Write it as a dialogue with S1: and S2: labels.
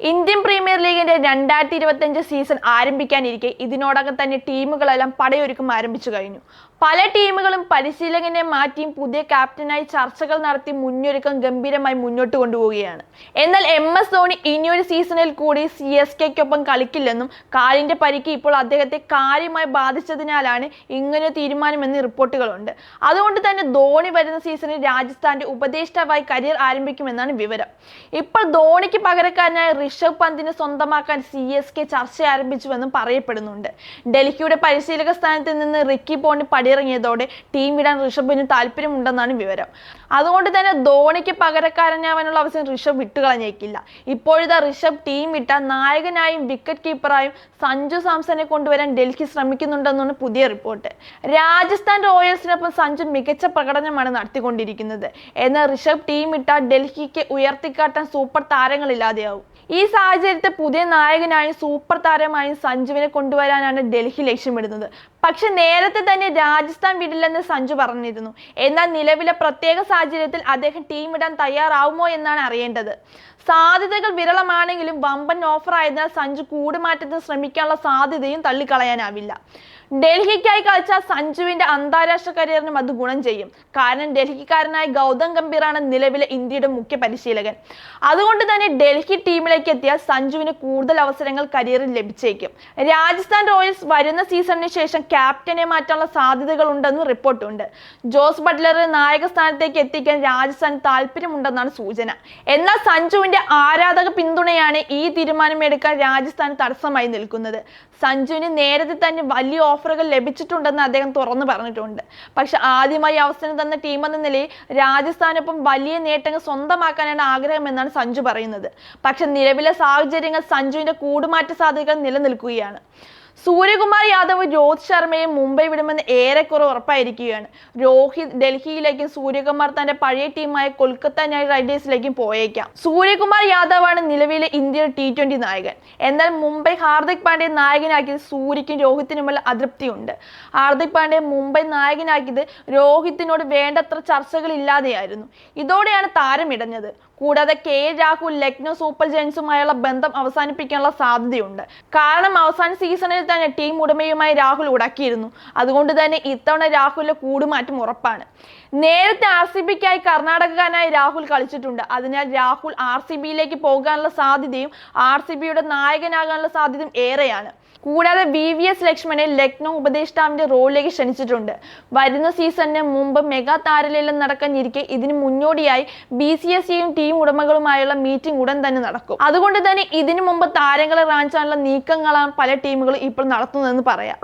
S1: Indian premier ലീഗിന്റെ രണ്ടായിരത്തി ഇരുപത്തിയഞ്ച് സീസൺ ആരംഭിക്കാനിരിക്കെ. ഇതിനോടകം തന്നെ ടീമുകളെല്ലാം പടയൊരുക്കം ആരംഭിച്ചു കഴിഞ്ഞു. പല ടീമുകളും പരിശീലകനെ മാറ്റിയും പുതിയ ക്യാപ്റ്റനായി ചർച്ചകൾ നടത്തി മുന്നൊരുക്കം ഗംഭീരമായി മുന്നോട്ട് കൊണ്ടുപോവുകയാണ്. എന്നാൽ എം എസ് ധോണി ഇനിയൊരു സീസണിൽ കൂടി സി എസ് കെക്കൊപ്പം കളിക്കില്ലെന്നും കാലിന്റെ പരിക്ക് ഇപ്പോൾ അദ്ദേഹത്തെ കാര്യമായി ബാധിച്ചതിനാലാണ് ഇങ്ങനെ തീരുമാനമെന്ന് റിപ്പോർട്ടുകളുണ്ട്. അതുകൊണ്ട് തന്നെ ധോണി വരുന്ന സീസണിൽ രാജസ്ഥാന്റെ ഉപദേഷ്ടാവായി കരിയർ ആരംഭിക്കുമെന്നാണ് വിവരം. ഇപ്പോൾ ധോണിക്ക് പകരക്കാരനായ ഋഷഭ് പന്തിനെ സ്വന്തമാക്കാൻ സി എസ് കെ ചർച്ച ആരംഭിച്ചുവെന്നും പറയപ്പെടുന്നുണ്ട്. ഡൽഹിയുടെ പരിശീലക സ്ഥാനത്ത് നിന്ന് റിക്കി പോണ്ടി പടിയിറങ്ങിയതോടെ ടീം വിടാൻ ഋഷഭിന് താല്പര്യമുണ്ടെന്നാണ് വിവരം. അതുകൊണ്ട് തന്നെ ധോണിക്ക് പകരക്കാരനാവാനുള്ള അവസരം ഋഷഭ് വിട്ടുകളഞ്ഞേക്കില്ല. ഇപ്പോഴത്തെ ഋഷഭ് ടീം വിട്ട നായകനായും വിക്കറ്റ് കീപ്പറായും സഞ്ജു സാംസനെ കൊണ്ടുവരാൻ ഡൽഹി ശ്രമിക്കുന്നുണ്ടെന്നാണ് പുതിയ റിപ്പോർട്ട്. രാജസ്ഥാൻ റോയൽസിനൊപ്പം സഞ്ജു മികച്ച പ്രകടനമാണ് നടത്തിക്കൊണ്ടിരിക്കുന്നത്. എന്നാൽ ഋഷഭ് ടീം വിട്ടാൽ ഡൽഹിക്ക് ഉയർത്തിക്കാട്ടാൻ സൂപ്പർ താരങ്ങളില്ലാതെയാവും. ഈ സാഹചര്യത്തിൽ പുതിയ നായകനായും സൂപ്പർ താരമായും സഞ്ജുവിനെ കൊണ്ടുവരാനാണ് ഡൽഹി ലക്ഷ്യമിടുന്നത്. പക്ഷെ നേരത്തെ തന്നെ രാജസ്ഥാൻ വിടില്ലെന്ന് സഞ്ജു പറഞ്ഞിരുന്നു. എന്നാൽ നിലവിലെ പ്രത്യേക സാഹചര്യത്തിൽ അദ്ദേഹം ടീം ഇടാൻ തയ്യാറാവുമോ എന്നാണ് അറിയേണ്ടത്. സാധ്യതകൾ വിരളമാണെങ്കിലും വമ്പൻ ഓഫർ ആയതിനാൽ സഞ്ജു കൂടുമാറ്റത്തിന് ശ്രമിക്കാനുള്ള സാധ്യതയും തള്ളിക്കളയാനാവില്ല. ഡൽഹിക്കായി കളിച്ച സഞ്ജുവിന്റെ അന്താരാഷ്ട്ര കരിയറിനും അത് ഗുണം ചെയ്യും. കാരണം ഡൽഹിക്കാരനായ ഗൗതം ഗംഭീറാണ് നിലവിലെ ഇന്ത്യയുടെ മുഖ്യ പരിശീലകൻ. അതുകൊണ്ട് തന്നെ ഡൽഹി ടീമിലേക്ക് എത്തിയ സഞ്ജുവിന് കൂടുതൽ അവസരങ്ങൾ കരിയറിൽ ലഭിച്ചേക്കും. രാജസ്ഥാൻ റോയൽസ് വരുന്ന സീസണിന് ശേഷം ക്യാപ്റ്റനെ മാറ്റാനുള്ള സാധ്യതകൾ ഉണ്ടെന്ന് റിപ്പോർട്ടുണ്ട്. ജോസ് ബട്ട്ലറെ നായക സ്ഥാനത്തേക്ക് എത്തിക്കാൻ രാജസ്ഥാൻ താല്പര്യമുണ്ടെന്നാണ് സൂചന. എന്നാൽ സഞ്ജുവിന്റെ ആരാധക പിന്തുണയാണ് ഈ തീരുമാനമെടുക്കാൻ രാജസ്ഥാൻ തടസ്സമായി നിൽക്കുന്നത്. സഞ്ജുവിന് നേരത്തെ തന്നെ വലിയ ഓഫറുകൾ ലഭിച്ചിട്ടുണ്ടെന്ന് അദ്ദേഹം തുറന്നു പറഞ്ഞിട്ടുണ്ട്. പക്ഷെ ആദ്യമായി അവസരം തന്ന ടീം എന്ന നിലയിൽ രാജസ്ഥാനൊപ്പം വലിയ നേട്ടങ്ങൾ സ്വന്തമാക്കാനാണ് ആഗ്രഹമെന്നാണ് സഞ്ജു പറയുന്നത്. പക്ഷെ നിലവിലെ സാഹചര്യങ്ങൾ സഞ്ജുവിന്റെ കൂടുമാറ്റ സാധ്യതകൾ നിലനിൽക്കുകയാണ്. സൂര്യകുമാർ യാദവ് രോഹിത് ശർമ്മയെ മുംബൈ വിടുമെന്ന് ഏറെക്കുറെ ഉറപ്പായിരിക്കുകയാണ്. രോഹിത് ഡൽഹിയിലേക്കും സൂര്യകുമാർ തന്റെ പഴയ ടീമായ കൊൽക്കത്ത നൈറ്റ് റൈഡേഴ്സിലേക്കും പോയേക്കാം. സൂര്യകുമാർ യാദവാണ് നിലവിലെ ഇന്ത്യയുടെ ടി ട്വന്റി നായകൻ. എന്നാൽ മുംബൈ ഹാർദിക് പാണ്ഡ്യ നായകനാക്കിയത് സൂര്യക്കും രോഹിത്തിനുമുള്ള അതൃപ്തിയുണ്ട്. ഹാർദിക് പാണ്ഡ്യ മുംബൈ നായകനാക്കിയത് രോഹിത്തിനോട് വേണ്ടത്ര ചർച്ചകൾ ഇല്ലാതെയായിരുന്നു ഇതോടെയാണ് താരമിടഞ്ഞത്. കൂടാതെ കെ രാഹുൽ ലക്നൗ സൂപ്പർ ജയൻസുമായുള്ള ബന്ധം അവസാനിപ്പിക്കാനുള്ള സാധ്യതയുണ്ട്. കാരണം അവസാന സീസണിൽ തന്നെ ടീം ഉടമയുമായി രാഹുൽ ഉടക്കിയിരുന്നു. അതുകൊണ്ട് തന്നെ ഇത്തവണ രാഹുലിന്റെ കൂടുമാറ്റം ഉറപ്പാണ്. നേരത്തെ ആർ സി ബിക്കായി കർണാടകക്കാരനായി രാഹുൽ കളിച്ചിട്ടുണ്ട്. അതിനാൽ രാഹുൽ ആർ സി ബിയിലേക്ക് പോകാനുള്ള സാധ്യതയും ആർ സി ബിയുടെ നായകനാകാനുള്ള സാധ്യതയും ഏറെയാണ്. കൂടാതെ വി വി എസ് ലക്ഷ്മണെ ലക്നൗ ഉപദേഷ്ടാവിന്റെ റോളിലേക്ക് ക്ഷണിച്ചിട്ടുണ്ട്. വരുന്ന സീസണിന് മുമ്പ് മെഗാ താരലേലം നടക്കാനിരിക്കെ ഇതിന് മുന്നോടിയായി ബി സി എസ് സിയും ടീം ഉടമകളുമായുള്ള മീറ്റിംഗ് ഉടൻ തന്നെ നടക്കും. അതുകൊണ്ട് തന്നെ ഇതിനു മുമ്പ് താരങ്ങളെ റാഞ്ചാനുള്ള നീക്കങ്ങളാണ് പല ടീമുകളും ഇപ്പോൾ നടത്തുന്നതെന്ന് പറയാം.